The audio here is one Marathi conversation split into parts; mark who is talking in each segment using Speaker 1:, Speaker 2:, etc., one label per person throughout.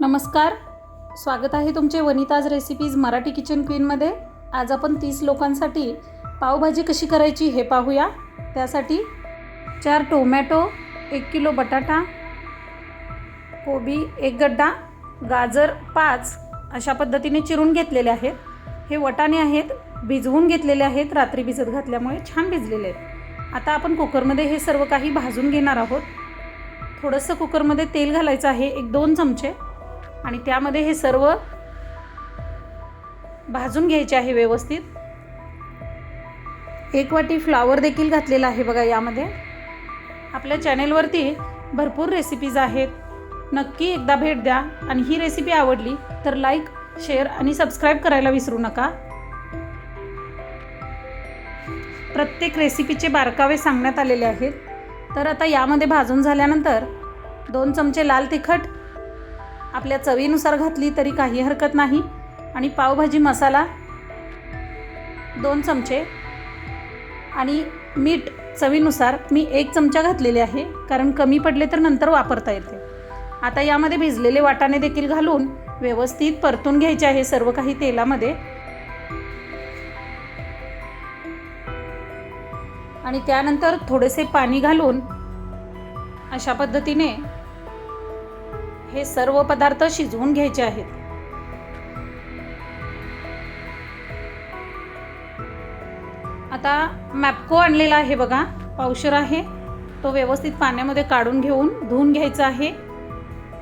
Speaker 1: नमस्कार. स्वागत आहे तुमचे वनिताज रेसिपीज मराठी किचन क्वीनमध्ये आज आपण तीस लोकांसाठी पावभाजी कशी करायची हे पाहूया. त्यासाठी चार टोमॅटो एक किलो बटाटा कोबी एक गड्डा गाजर पाच अशा पद्धतीने चिरून घेतलेले आहेत. हे वटाणे आहेत भिजवून घेतलेले आहेत रात्री भिजत घातल्यामुळे छान भिजलेले आहेत. आता आपण कुकरमध्ये हे सर्व काही भाजून घेणार आहोत. थोडंसं कुकरमध्ये तेल घालायचं आहे एक दोन चमचे. आणि त्यामध्ये हे सर्व भाजून घ्यायचे आहे व्यवस्थित. एक वाटी फ्लावर देखील घातलेला आहे बघा यामध्ये. आपल्या चॅनेलवरती भरपूर रेसिपीज आहेत. नक्की एकदा भेट द्या. आणि ही रेसिपी आवडली तर लाईक शेअर आणि सबस्क्राईब करायला विसरू नका. प्रत्येक रेसिपीचे बारकावे सांगण्यात आलेले आहेत. तर आता यामध्ये भाजून झाल्यानंतर दोन चमचे लाल तिखट आपल्या चवीनुसार घातली तरी काही हरकत नाही. आणि पावभाजी मसाला दोन चमचे आणि मीठ चवीनुसार मी एक चमचा घातलेले आहे. कारण कमी पडले तर नंतर वापरता येते. आता यामध्ये भिजलेले वाटाणे देखील घालून व्यवस्थित परतून घ्यायचे आहे सर्व काही तेलामध्ये. आणि त्यानंतर थोडेसे पाणी घालून अशा पद्धतीने हे सर्व पदार्थ शिजवून घ्यायचे आहेत. आता मॅपको आणलेला आहे बघा पावशर आहे. तो व्यवस्थित पाण्यामध्ये काढून घेऊन धुवून घ्यायचा आहे.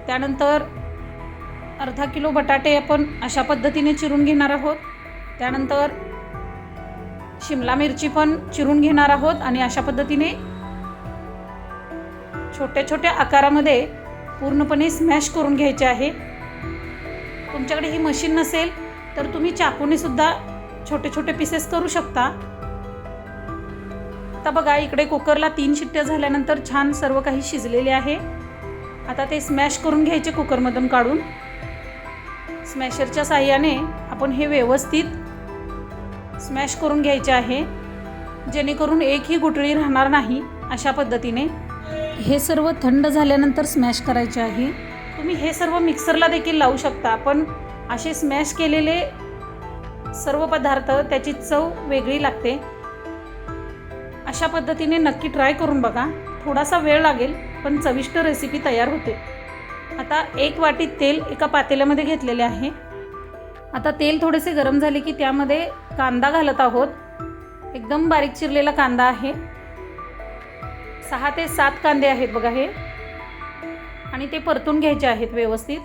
Speaker 1: त्यानंतर अर्धा किलो बटाटे आपण अशा पद्धतीने चिरून घेणार आहोत. त्यानंतर शिमला मिरची पण चिरून घेणार आहोत आणि अशा पद्धतीने छोट्या छोट्या आकारामध्ये पूर्णपणे स्मॅश करून घ्यायचे आहे. तुमच्याकडे ही मशीन नसेल तर तुम्ही चाकूने सुद्धा छोटे छोटे पीसेस करू शकता. आता बघा इकडे कुकरला तीन शिट्ट्या झाल्यानंतर छान सर्व काही शिजलेले आहे. आता ते स्मॅश करून घ्यायचे कुकरमधून काढून. स्मॅशरच्या साह्याने आपण हे व्यवस्थित स्मॅश करून घ्यायचे आहे. जेणेकरून एकही गुटळी राहणार नाही अशा पद्धतीने. हे सर्व थंड झाल्यानंतर स्मॅश करायचे आहे. तुम्ही हे सर्व मिक्सरला देखील लावू शकता पण असे स्मॅश केलेले सर्व पदार्थ त्याची चव वेगळी लागते. अशा पद्धतीने नक्की ट्राय करून बघा. थोडासा वेळ लागेल पण चविष्ट रेसिपी तयार होते. आता एक वाटी तेल एका पातेल्यामध्ये घेतलेले आहे. आता तेल थोडेसे गरम झाले की त्यामध्ये कांदा घालत आहोत. एकदम बारीक चिरलेला कांदा आहे. सहा ते सात कांदे आहेत बघा हे. आणि ते परतून घ्यायचे आहेत व्यवस्थित.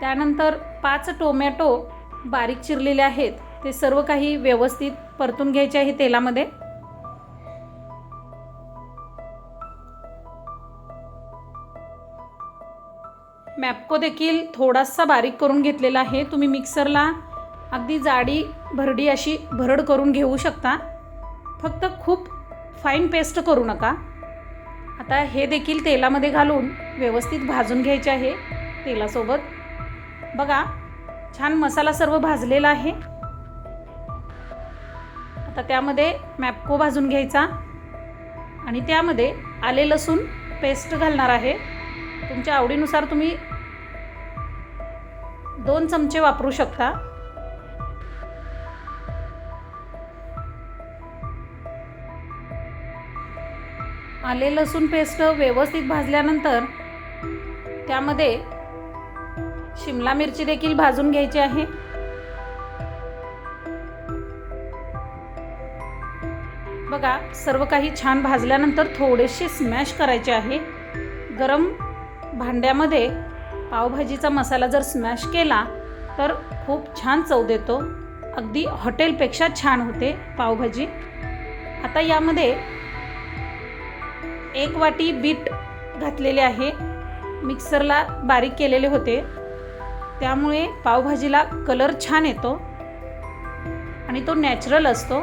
Speaker 1: त्यानंतर पाच टोमॅटो बारीक चिरलेले आहेत. ते सर्व काही व्यवस्थित परतून घ्यायचे आहे तेलामध्ये. मॅपको देखील थोडासा बारीक करून घेतलेला आहे. तुम्ही मिक्सरला अगदी जाडी भरडी अशी भरड करून घेऊ शकता. फक्त खूप फाईन पेस्ट करू नका. आता हे देखील तेलामध्ये घालून व्यवस्थित भाजून घ्यायचे आहे तेलासोबत. बघा छान मसाला सर्व भाजलेला आहे. आता त्यामध्ये मॅपको भाजून घ्यायचा. आणि त्यामध्ये आले लसूण पेस्ट घालणार आहे. तुमच्या आवडीनुसार तुम्ही दोन चमचे वापरू शकता. आले लसूण पेस्ट व्यवस्थित भाजल्यानंतर त्यामध्ये शिमला मिरची देखील भाजून घ्यायची आहे. बघा सर्व काही छान भाजल्यानंतर थोडेसे स्मॅश करायचे आहे. गरम भांड्यामध्ये पावभाजीचा मसाला जर स्मॅश केला तर खूप छान चव देतो. अगदी हॉटेलपेक्षा छान होते पावभाजी. आता यामध्ये एक वाटी बीट घातलेले आहे. मिक्सरला बारीक केलेले होते. त्यामुळे पावभाजीला कलर छान येतो आणि तो नॅचरल असतो.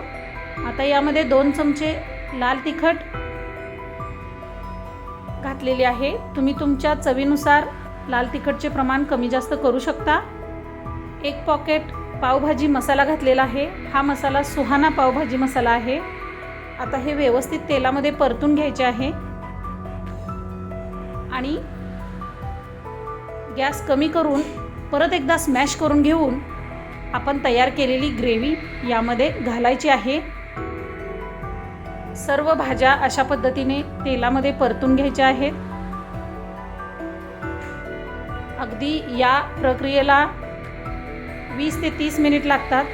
Speaker 1: आता यामध्ये दोन चमचे लाल तिखट घातलेले आहे. तुम्ही तुमच्या चवीनुसार लाल तिखटचे प्रमाण कमी जास्त करू शकता. एक पॉकेट पावभाजी मसाला घातलेला आहे. हा मसाला सुहाना पावभाजी मसाला आहे. आता हे व्यवस्थित तेलामध्ये परतून घ्यायचे आहे. आणि गॅस कमी करून परत एकदा स्मॅश करून घेऊन आपण तयार केलेली ग्रेव्ही यामध्ये घालायची आहे. सर्व भाज्या अशा पद्धतीने तेलामध्ये परतून घ्यायच्या आहेत. अगदी या प्रक्रियेला वीस ते तीस मिनिट लागतात.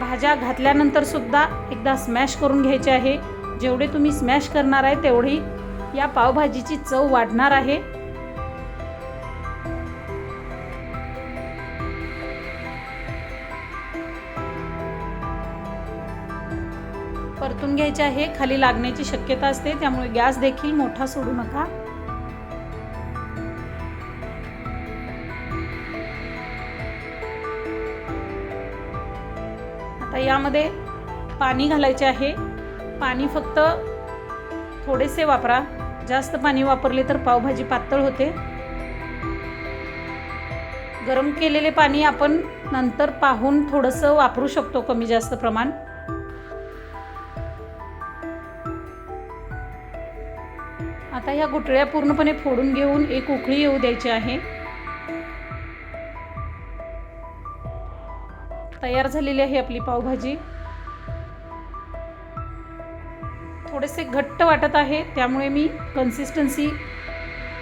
Speaker 1: भाज्या घातल्यानंतर सुद्धा एकदा स्मॅश करून घ्यायचे आहे. जेवढे तुम्ही स्मॅश करणार आहे तेवढी या पावभाजीची चव वाढणार आहे. परतून घ्यायचे आहे. खाली लागण्याची शक्यता असते त्यामुळे गॅस देखील मोठा सोडू नका. यामध्ये पाणी घालायचे आहे. पाणी फक्त थोडेसे वापरा. जास्त पाणी वापरले तर पावभाजी पातळ होते. गरम केलेले पाणी आपण नंतर पाहून थोडंसं वापरू शकतो कमी जास्त प्रमाण. आता ह्या गुटळ्या पूर्णपणे फोडून घेऊन एक उकळी येऊ द्यायची आहे. तयार झालेली आहे आपली पावभाजी. थोडेसे घट्ट वाटत आहे त्यामुळे मी कन्सिस्टन्सी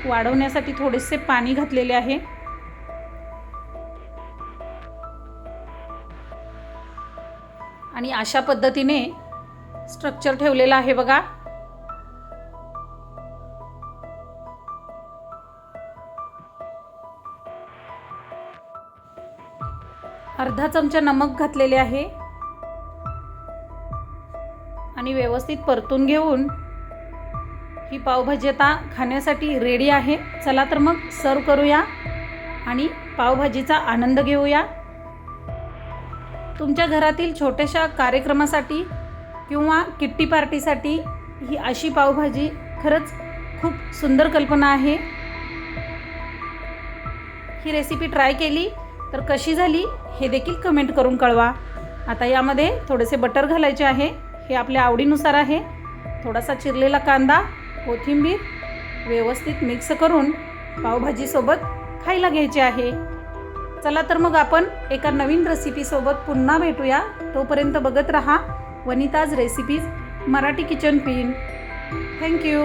Speaker 1: वाढवण्यासाठी थोडेसे पाणी घातलेले आहे. आणि अशा पद्धतीने स्ट्रक्चर ठेवलेलं आहे बघा. अर्धा चमचा नमक घातलेले आहे. आणि व्यवस्थित परतून घेऊन ही पावभाजी आता खाण्यासाठी रेडी आहे. चला तर मग सर्व करूया आणि पावभाजीचा आनंद घेऊया. तुमच्या घरातील छोट्याशा कार्यक्रमासाठी किंवा किट्टी पार्टीसाठी ही अशी पावभाजी खरंच खूप सुंदर कल्पना आहे. ही रेसिपी ट्राय केली. तर कशी झाली हे देखील कमेंट करून कळवा. आता यामध्ये थोडेसे बटर घालायचे आहे. हे आपल्या आवडीनुसार आहे. थोडासा चिरलेला कांदा कोथिंबीर व्यवस्थित मिक्स करून पावभाजीसोबत खायला घ्यायचे आहे. चला तर मग आपण एका नवीन रेसिपीसोबत पुन्हा भेटूया. तोपर्यंत बघत रहा वनिताज रेसिपीज मराठी किचन पिन थँक्यू